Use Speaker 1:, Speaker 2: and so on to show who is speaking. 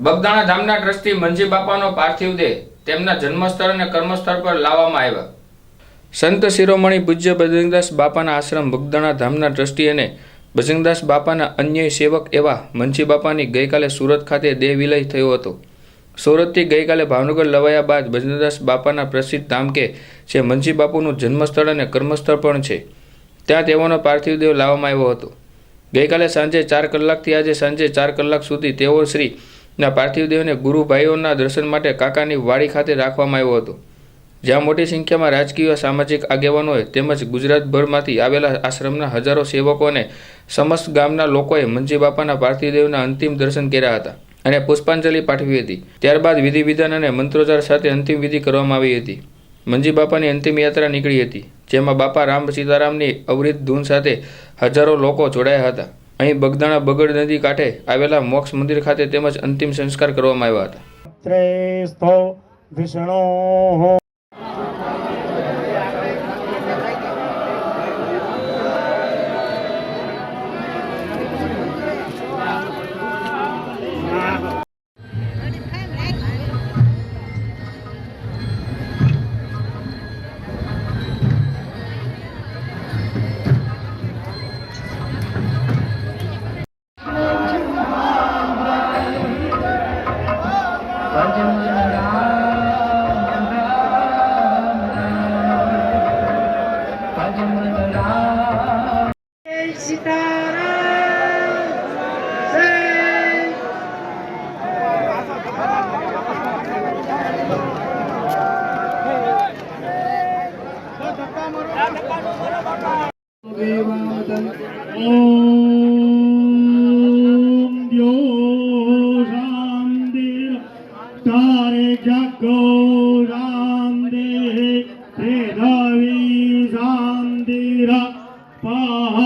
Speaker 1: Bagdana ધામના trustee મંજી બાપાનો પાર્થિવ દેહ તેમના જન્મસ્થળ અને કર્મસ્થળ પર લાવવામાં આવ્યા. સંત શિરોમણી પૂજ્ય બજરંગદાસ બાપાના આશ્રમ બગદાણા ધામના ટ્રસ્ટી અને બજરંગદાસ બાપાના અન્ય સેવક એવા મંજી બાપાની ગઈકાલે સુરત ખાતે દેહ વિલય થયો હતો. સુરતથી ગઈકાલે ભાવનગર લવાયા બાદ બજરંગદાસ બાપાના પ્રસિદ્ધ ધામ કે જે મંજી બાપુનું જન્મસ્થળ અને કર્મસ્થળ પણ છે, ત્યાં તેઓનો પાર્થિવ દેહ લાવવામાં આવ્યો હતો. ગઈકાલે સાંજે ચાર કલાકથી આજે સાંજે ચાર કલાક સુધી તેઓ શ્રી ના પાર્થિવદેહને ગુરુભાઈઓના દર્શન માટે કાકાની વાડી ખાતે રાખવામાં આવ્યો હતો. જ્યાં મોટી સંખ્યામાં રાજકીય, સામાજિક આગેવાનોએ તેમજ ગુજરાતભરમાંથી આવેલા આશ્રમના હજારો સેવકો અને સમસ્ત ગામના લોકોએ મંજી બાપાના પાર્થિવદેવના અંતિમ દર્શન કર્યા હતા અને પુષ્પાંજલિ પાઠવી હતી. ત્યારબાદ વિધિ વિધાન અને મંત્રોચ્ચાર સાથે અંતિમ વિધિ કરવામાં આવી હતી. મંજી બાપાની અંતિમ યાત્રા નીકળી હતી, જેમાં બાપા રામ સીતારામની અવરિત ધૂન સાથે હજારો લોકો જોડાયા હતા. અહીં બગદાણા બગડ નદી કાંઠે આવેલા મોક્ષ મંદિર ખાતે તેમજ અંતિમ સંસ્કાર કરવામાં આવ્યા હતા.
Speaker 2: Oh, mm -hmm. તારે જગો રામ દે રે રવિ રામ દીરા પાહ